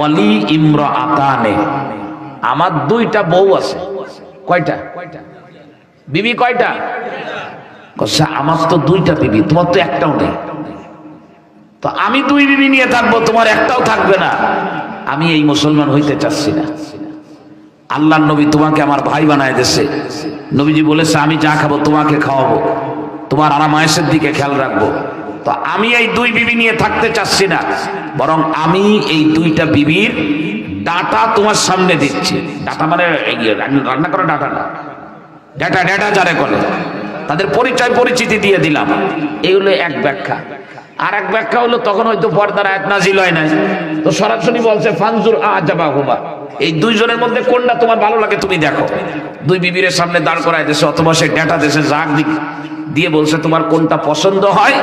ওয়ালি ইমরা আতানে। আমার দুইটা বউ আছে। কয়টা? বিবি কয়টা? আমার তো দুইটা বিবি, তোমার তো একটাও নেই। তো আমি দুই বিবি নিয়ে থাকব, তোমার একটাও থাকবে না। আমি এই মুসলমান হইতে চাচ্ছি না। আল্লাহ নবী তোমাকে আমার ভাই বানায় দেশে নবীজি বলেছে, আমি যা খাব তোমাকে খাওয়াবো। তোমার আরামায়েশের দিকে খেয়াল রাখব। তো আমি এই দুই বিবি নিয়ে থাকতে চাচ্ছি না, বরং আমি এই দুইটা বিবির ডাটা তোমার সামনে দিচ্ছি। ডাটা মানে এই রান্না করা ডাটা না। ডেটা ডেটা যারে করে তাদের পরিচয় পরিচিতি দিয়ে দিলাম। এগুলো এক ব্যাখ্যা। আর এক ব্যাখ্যা হলো তখন হয়তো পর্দার আয়াত নাজিল হয় নাই। তো সরাসরি বলছে, ফানজুর আজাবা হুমা এই দুইজনের মধ্যে কোনটা তোমার ভালো লাগে তুমি দেখো। দুই বিবিরের সামনে দাঁড় করায় দেশে অথবা সে ডেটা দেশে জাগ দিক দিয়ে বলছে তোমার কোনটা পছন্দ হয়।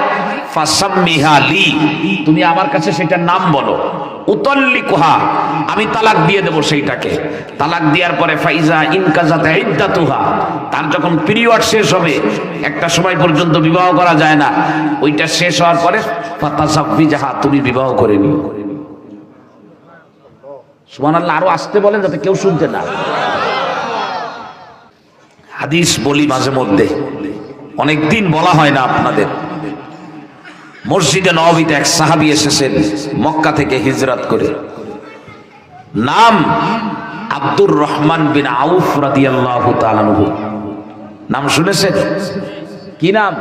তুমি আমার কাছে সেটার নাম বলো। উতল্লি আমি তালাক দিয়ে দেবো সেইটাকে। তালাক দেওয়ার পরে ফাইজা ইনকাজাতে ইদ্দাতুহা, তার যখন পিরিয়ড শেষ হবে, একটা সময় পর্যন্ত বিবাহ করা যায় না। ওইটা শেষ হওয়ার পরে ফাতাসাব্বি তুমি বিবাহ করে নিও। সুবহানাল্লাহ, আরও আসতে বলেন যাতে কেউ শুনতে না। হাদিস বলি মাঝে মধ্যে। অনেকদিন বলা হয় না আপনাদের। মসজিদে নবীতে এক সাহাবি এসেছেন, মক্কা থেকে হিজরত করে। নাম আব্দুর রহমান বিন আউফ রাদিয়াল্লাহু তাআলাহু নাম শুনেছেন? কি নাম?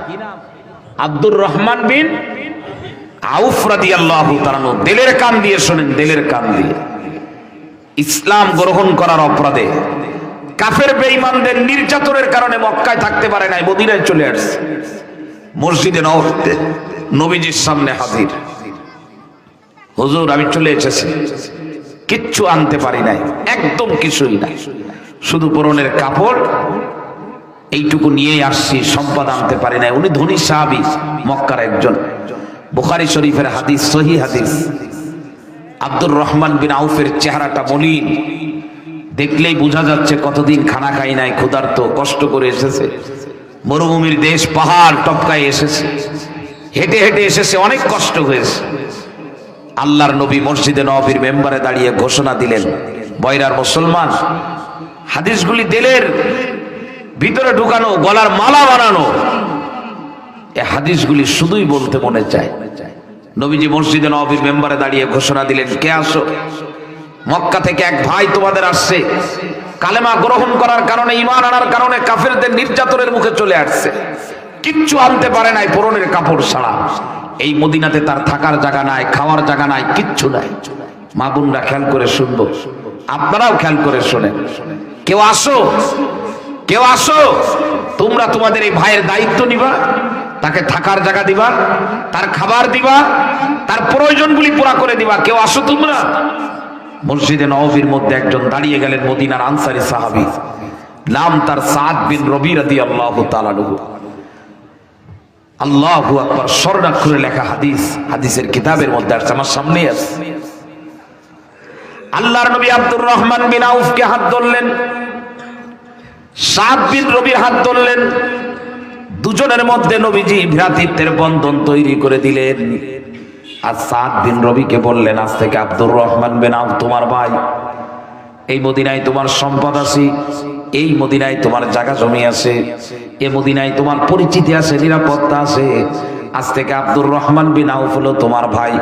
আব্দুর রহমান বিন আউফ রাদিয়াল্লাহু তাআলাহু দিলের কান দিয়ে শুনেন, দিলের কান দিয়ে। ইসলাম গ্রহণ করার অপরাধে কাফের বেঈমানদের নির্যাতনের কারণে মক্কায় থাকতে পারে নাই, মদিনায় চলে আসছে। মসজিদে নবীতে নবীজির সামনে হাজির। হুজুর, আমি চলে এসেছি। কিচ্ছু আনতে পারি নাই, একদম কিছুই নাই। শুধু পরনের কাপড়, এইটুকু নিয়ে আসছি, সম্পদ আনতে পারি নাই। উনি ধনী সাহাবি, মক্কার একজন। বুখারি শরীফের হাদিস সহি হাদিস। আব্দুর রহমান বিন আউফের চেহারাটা মলিন। দেখলেই বোঝা যাচ্ছে কতদিন খানা খাই নাই, ক্ষুধার্ত, কষ্ট করে এসেছে। মরুভূমির দেশ, পাহাড় টপকায় এসেছে। হেঁটে হেঁটে এসেছে, অনেক কষ্ট হয়েছে। আল্লাহর নবী মসজিদে নবীর মেম্বারে দাঁড়িয়ে ঘোষণা দিলেন, বয়রার মুসলমান, হাদিসগুলি দিলের, ভিতরে ঢুকানো, গলার মালা বানানো। এ হাদিসগুলি শুধুই বলতে মনে চায়। নবীজি মসজিদে নবীর মেম্বারে দাঁড়িয়ে ঘোষণা দিলেন, কে আসো? মক্কা থেকে এক ভাই তোমাদের আসছে। কালেমা গ্রহণ করার কারণে, ইমান আনার কারণে কাফেরদের নির্যাতনের মুখে চলে আসছে। কিচ্ছু আনতে পারে নাই পরনের কাপড় ছাড়া। এই মদিনাতে তার থাকার জায়গা নাই, খাওয়ার জায়গা নাই, কিচ্ছু নাই। মা বোনরা খেয়াল করে শুনব। আপনারাও খেয়াল করে শোনেন। কেউ আসো কেউ আসো। তোমরা তোমাদের এই ভাইয়ের দায়িত্ব নিবা, তাকে থাকার জায়গা দিবা, তার খাবার দিবা, তার প্রয়োজনগুলি পুরা করে দিবা। কেউ আসো তোমরা। মসজিদে নবীর মধ্যে একজন দাঁড়িয়ে গেলেন মদিনার আনসারি সাহাবি। নাম তার সাদ বিন রবি রাদি আল্লাহ তালানহু আল্লাহু আকবার স্বর্ণাক্ষরে লেখা হাদিস, হাদিসের কিতাবের মধ্যে আসছে, আমার সামনে আছে আল্লাহর নবী আব্দুর রহমান বিন আউফকে হাত ধরলেন, সাদ বিন রবির হাত ধরলেন, দুজনের মধ্যে নবীজি ভ্রাতৃত্বের বন্ধন তৈরি করে দিলেন। আর সাদ বিন রবিকে বললেন, আজ থেকে আব্দুর রহমান বিন আউফ তোমার ভাই। এই মদিনায় তোমার সম্পদ আছে। এই মদিনায় তোমার জায়গা জমি আছে, এ মদিনায় তোমার পরিচিতি আছে, নিরাপত্তা আছে। আজ থেকে আব্দুর রহমান বিন আউফ হলো তোমার ভাই।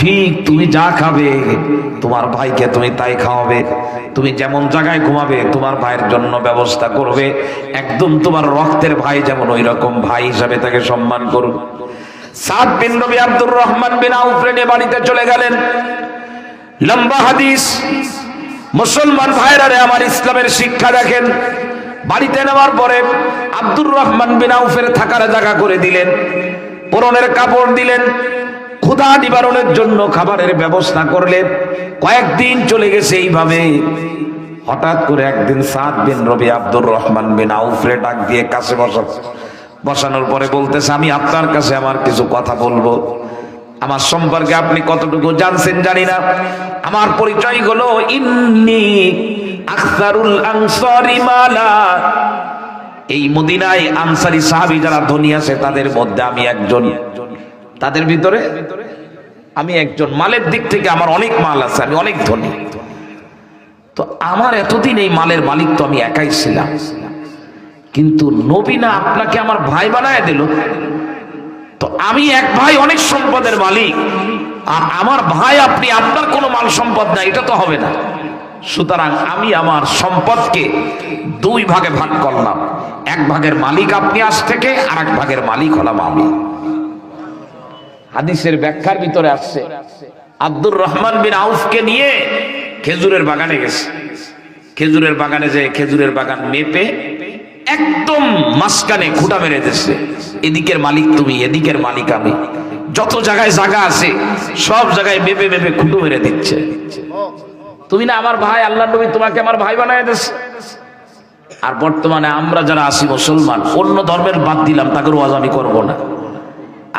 ঠিক তুমি যা খাবে, তোমার ভাইকে তুমি তাই খাওয়াবে। তুমি যেমন জায়গায় ঘুমাবে, তোমার ভাইয়ের জন্য ব্যবস্থা করবে। একদম তোমার রক্তের ভাই যেমন ওই রকম ভাই হিসাবে তাকে সম্মান করবে সাদ বিন রবি আব্দুর রহমান বিন আউফ বাড়িতে চলে গেলেন। লম্বা হাদিস। মুসলমান ভাইরারে আমার ইসলামের শিক্ষা দেখেন। বাড়িতে নেওয়ার পরে আব্দুর রহমান বিন আউফের থাকার জায়গা করে দিলেন, পরনের কাপড় দিলেন, ক্ষুধা নিবারণের জন্য খাবারের ব্যবস্থা করলেন। কয়েকদিন চলে গেছে এইভাবে। হঠাৎ করে একদিন সাত বিন রবি আব্দুর রহমান বিন আউফরে ডাক দিয়ে কাছে বসা বসানোর পরে বলতেছে, আমি আপনার কাছে আমার কিছু কথা বলব। আমার সম্পর্কে আপনি কতটুকু জানছেন জানি না। আমার পরিচয় হলো ইন্নি আখতারুল আনসারি মালা। এই মদিনায় আনসারি সাহাবি যারা ধনী আছে, তাদের মধ্যে আমি একজন। তাদের ভিতরে আমি একজন। মালের দিক থেকে আমার অনেক মাল আছে, আমি অনেক ধনী। তো আমার এতদিন এই মালের মালিক তো আমি একাই ছিলাম। কিন্তু নবীনা আপনাকে আমার ভাই বানায় দিল। তো আমি এক ভাই অনেক সম্পদের মালিক। আর আমার ভাই আপনি, আপনার কোনো মাল সম্পদ না এটা তো হবে না। সুতরাং আমি আমার সম্পদকে দুই ভাগে ভাগ করলাম। এক ভাগের মালিক আপনি আজ থেকে, আর এক ভাগের মালিক হলাম আমি। হাদিসের ব্যাখ্যার ভিতরে আসছে, আব্দুর রহমান বিন আউফকে নিয়ে খেজুরের বাগানে গেছে। খেজুরের বাগানে যে খেজুরের বাগান মেপে একদম মাঝখানে খুঁটা মেরে দিচ্ছে এদিকের মালিক তুমি, এদিকের মালিক আমি। যত জায়গায় জায়গা আছে, সব জায়গায় মেপে মেপে খুঁটো মেরে দিচ্ছে। তুমি না আমার ভাই, আল্লাহ নবী তোমাকে আমার ভাই বানায় দিচ্ছে আর বর্তমানে আমরা যারা আছি মুসলমান, অন্য ধর্মের বাদ দিলাম, তাকে ওয়াজ আমি করব না।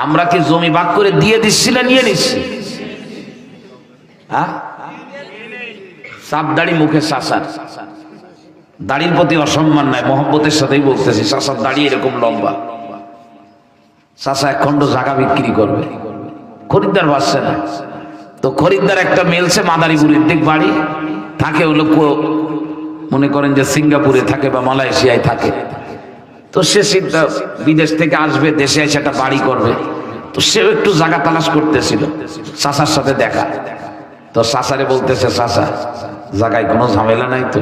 আমরা কি জমি ভাগ করে দিয়ে দিচ্ছি না নিয়ে নিচ্ছি? হ্যাঁ? সাপ দাড়ি মুখে শাসার। দাড়ির প্রতি অসম্মান নাই মোহাম্মতের সাথেই বলতেছি শাসার দাড়ি এরকম লম্বা। শাসা এক খণ্ড জায়গা বিক্রি করবে। খরিদ্দার পাচ্ছে না। তো খরিদ্দার একটা মেলছে মাদারীপুরের দিক বাড়ি, থাকে হলো কো- মনে করেন যে সিঙ্গাপুরে থাকে বা মালয়েশিয়ায় থাকে। তো সে চিন্তা বিদেশ থেকে আসবে, দেশে এসে একটা বাড়ি করবে। তো সেও একটু জায়গা তালাশ করতেছিল চাষার সাথে দেখা। তো চাষারে বলতেছে চাষা জায়গায় কোনো ঝামেলা নাই তো?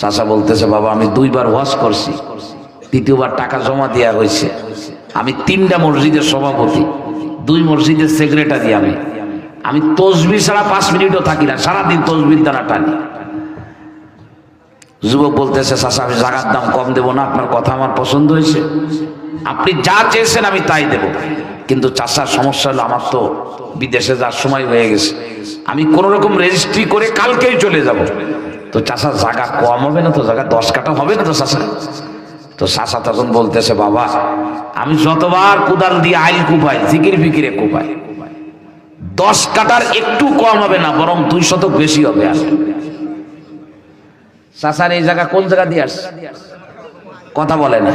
চাষা বলতেছে, বাবা, আমি দুইবার ওয়াশ করছি, দ্বিতীয়বার টাকা জমা দেওয়া হয়েছে। আমি তিনটা মসজিদের সভাপতি, দুই মসজিদের সেক্রেটারি আমি। আমি তসবি ছাড়া পাঁচ মিনিটও থাকি না, সারাদিন তসবির দ্বারা টানি। যুবক বলতেছে চাষা আমি জাগার দাম কম দেবো না, আপনার কথা আমার পছন্দ হয়েছে। আপনি যা চেয়েছেন আমি তাই দেব। কিন্তু চাষার সমস্যা হলো আমার তো বিদেশে যাওয়ার সময় হয়ে গেছে। আমি কোন রকম রেজিস্ট্রি করে কালকেই চলে যাব। তো চাষার জায়গা কম হবে না, তো জায়গা দশ কাটা হবে না তো চাষা? তো চাষা তখন বলতেছে, বাবা, আমি যতবার কুদাল দিয়ে আইল কুপাই, জিকির ফিকিরে কুপাই, দশ কাটার একটু কম হবে না, বরং দুই শতক বেশি হবে আর চাষার এই জায়গা কোন জায়গা দিয়ে আসছে? কথা বলে না।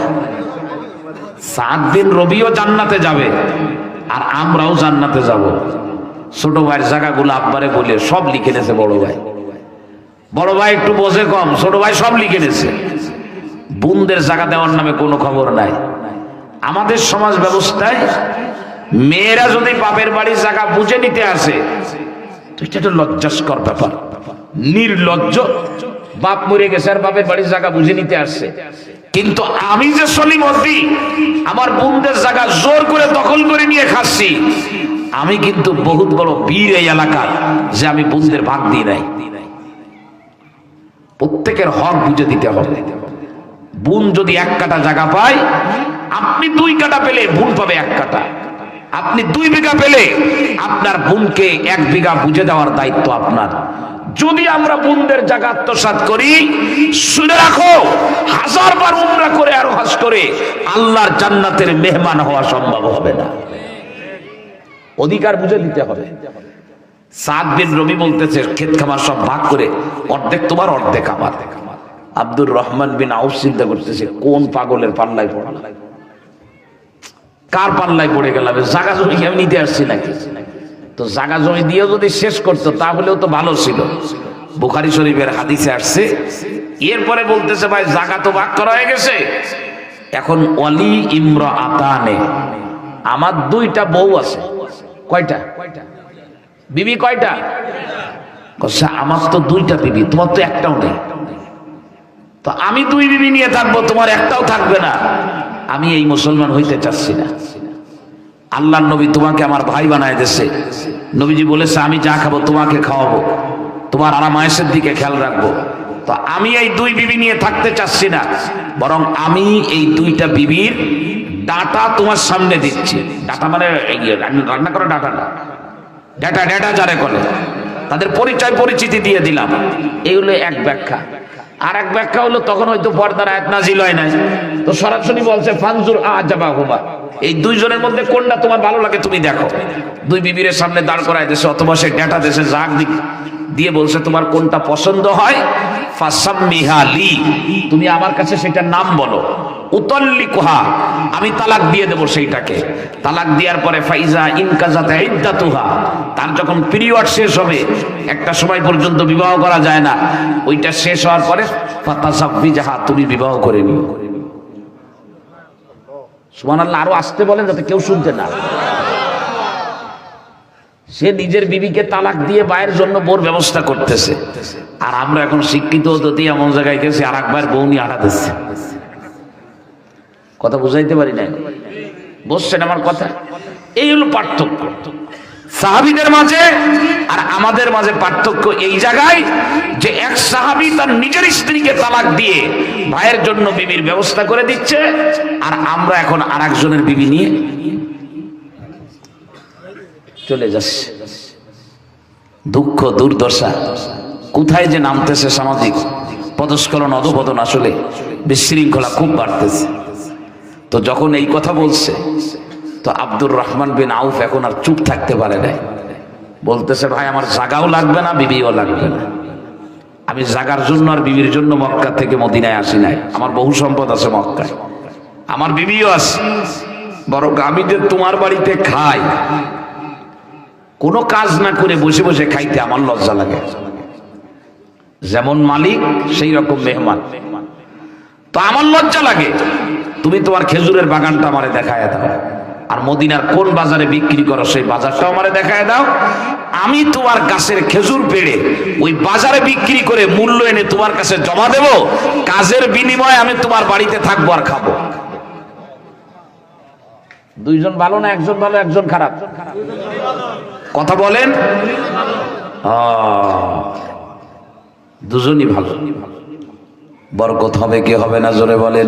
সাত দিন রবিও জান্নাতে যাবে, আর আমরাও জান্নাতে যাব। ছোট ভাইয়ের জায়গাগুলো আব্বারে বলে সব লিখে নেছে বড় ভাই। বড় ভাই একটু বোঝে কম, ছোট ভাই সব লিখে নেছে। বোনদের জায়গা দেওয়ার নামে কোনো খবর নাই। আমাদের সমাজ ব্যবস্থায় মেয়েরা যদি বাপের বাড়ির জায়গা বুঝে নিতে আসে এটা লজ্জাস্কর ব্যাপার। নির্লজ্জ বাপ মরে গেছে আর বাপের বাড়ির জায়গা বুঝে নিতে আসছে কিন্তু আমি যে সলিমদ্দি আমার বোনদের জায়গা জোর করে দখল করে নিয়ে খাচ্ছি, আমি কিন্তু বহুত বড় বীর এই এলাকার যে আমি বোনদের ভাগ দিই নাই। প্রত্যেকের হক বুঝে দিতে হবে। বোন যদি এক কাটা জায়গা পায়, আপনি দুই কাটা পেলে বোন পাবে এক কাটা। আপনি দুই বিঘা পেলে আপনার বোনকে এক বিঘা বুঝে দেওয়ার দায়িত্ব আপনার। যদি আমরা বোনদের জায়গা আত্মসাত করি, শুনে রাখো হাজার বার উমরা করে আরও হাস করে আল্লাহর জান্নাতের মেহমান হওয়া সম্ভব হবে না। অধিকার বুঝে দিতে হবে। সাত বিন রবি বলতেছে ক্ষেত খামার সব ভাগ করে, অর্ধেক তোমার, অর্ধেক আমার। আব্দুর রহমান বিন আউফ চিন্তা করতেছে, কোন পাগলের পাল্লায় পড়লাম কার পাল্লায় পড়ে গেলাম? জাগা জমি আমি নিতে আসছি নাকি? তো জাগা জমি দিয়ে যদি শেষ করতো, তাহলেও তো ভালো ছিল। বুখারি শরীফের হাদিসে আসছে, এরপরে বলতেছে, ভাই, জাগা তো ভাগ করা হয়ে গেছে। এখন অলি ইমর আতানে আমার দুইটা বউ আছে। কয়টা কয়টা? বিবি কয়টা? আমার তো দুইটা বিবি, তোমার তো একটাও নেই। তো আমি দুই বিবি নিয়ে থাকব, তোমার একটাও থাকবে না। আমি এই মুসলমান হইতে চাচ্ছি না। আল্লাহ নবী তোমাকে আমার ভাই বানায় দেশে নবীজি বলেছে, আমি যা খাব তোমাকে খাওয়াবো। তোমার আরামায়েশের দিকে খেয়াল রাখব। তো আমি এই দুই বিবি নিয়ে থাকতে চাচ্ছি না, বরং আমি এই দুইটা বিবির ডাটা তোমার সামনে দিচ্ছি। ডাটা মানে রান্না করা ডাটা না। ডেটা ডেটা যারে করে তাদের পরিচয় পরিচিতি দিয়ে দিলাম। এই হলো এক ব্যাখ্যা। আর এক ব্যাখ্যা হলো তখন হয়তো পর্দার আয়াত নাজিল হয় নাই। তো সরাসরি বলছে, ফানজুর আজাবা হুমা এই দুইজনের মধ্যে কোনটা তোমার ভালো লাগে তুমি দেখো। দুই বিবিরের সামনে দাঁড় করায় দেশে অথবা সেই ডেটা দেশে জাগ দিক দিয়ে বলছে, তোমার কোনটা পছন্দ হয়? ফাসাম্মিহা লি তুমি আমার কাছে সেটার নাম বলো। উতল্লি কুহা আমি তালাক দিয়ে দেব সেইটাকে। তালাক দেওয়ার পরে ফাইজা ইনকাজাতে ইদ্দাতুহা তার যখন পিরিয়ড শেষ হবে, একটা সময় পর্যন্ত বিবাহ করা যায় না। ওইটা শেষ হওয়ার পরে ফাতাসাব্বি যাহা তুমি বিবাহ করে নিও। সুবহানাল্লাহ, আরও আসতে বলেন যাতে কেউ শুনতে না সে নিজের বিবিকে তালাক দিয়ে বায়ের জন্য বোর ব্যবস্থা করতেছে। আর আমরা এখন শিক্ষিত হতে এমন জায়গায় গেছি আর একবার বউ নিয়ে আড়া দিচ্ছে। কথা বুঝাইতে পারি না বসছেন আমার কথা? এই হলো পার্থক্য। সাহাবিদের মাঝে আর আমাদের মাঝে পার্থক্য এই জায়গায় যে এক সাহাবি তার নিজের স্ত্রীকে তালাক দিয়ে ভাইয়ের জন্য বিবির ব্যবস্থা করে দিচ্ছে, আর আমরা এখন আর একজনের বিবি নিয়ে চলে যাচ্ছে। দুঃখ, দুর্দশা, কোথায় যে নামতেছে সামাজিক পদস্খলন, অধপতন আসলে বিশৃঙ্খলা খুব বাড়তেছে। তো যখন এই কথা বলছে, তো আব্দুর রহমান বিন আউফ এখন আর চুপ থাকতে পারে নাই। বলতেছে, ভাই, আমার জাগাও লাগবে না, বিবিও লাগবে না। আমি জাগার জন্য আর বিবির জন্য মক্কা থেকে মদিনায় আসি নাই। আমার বহু সম্পদ আছে মক্কায়। আমার বিবিও আছে। বরং আমি যে তোমার বাড়িতে খাই, কোনো কাজ না করে বসে বসে খাইতে আমার লজ্জা লাগে। যেমন মালিক, সেই রকম মেহমান। তো আমার লজ্জা লাগে। তুমি তোমার খেজুরের বাগানটা আমারে দেখায় দাও। আর মদিনার কোন বাজারে বিক্রি করো, সেই বাজারটাও আমারে দেখায় দাও। আমি তোমার গাছের খেজুর পেড়ে ওই বাজারে বিক্রি করে মূল্য এনে তোমার কাছে জমা দেব, কাজের বিনিময়ে আমি তোমার বাড়িতে থাকব আর খাব। দুইজন ভালো না, একজন ভালো, একজন খারাপ? কথা বলেন। দুজনই ভালো। বরকত হবে, কি হবে না জোরে বলেন।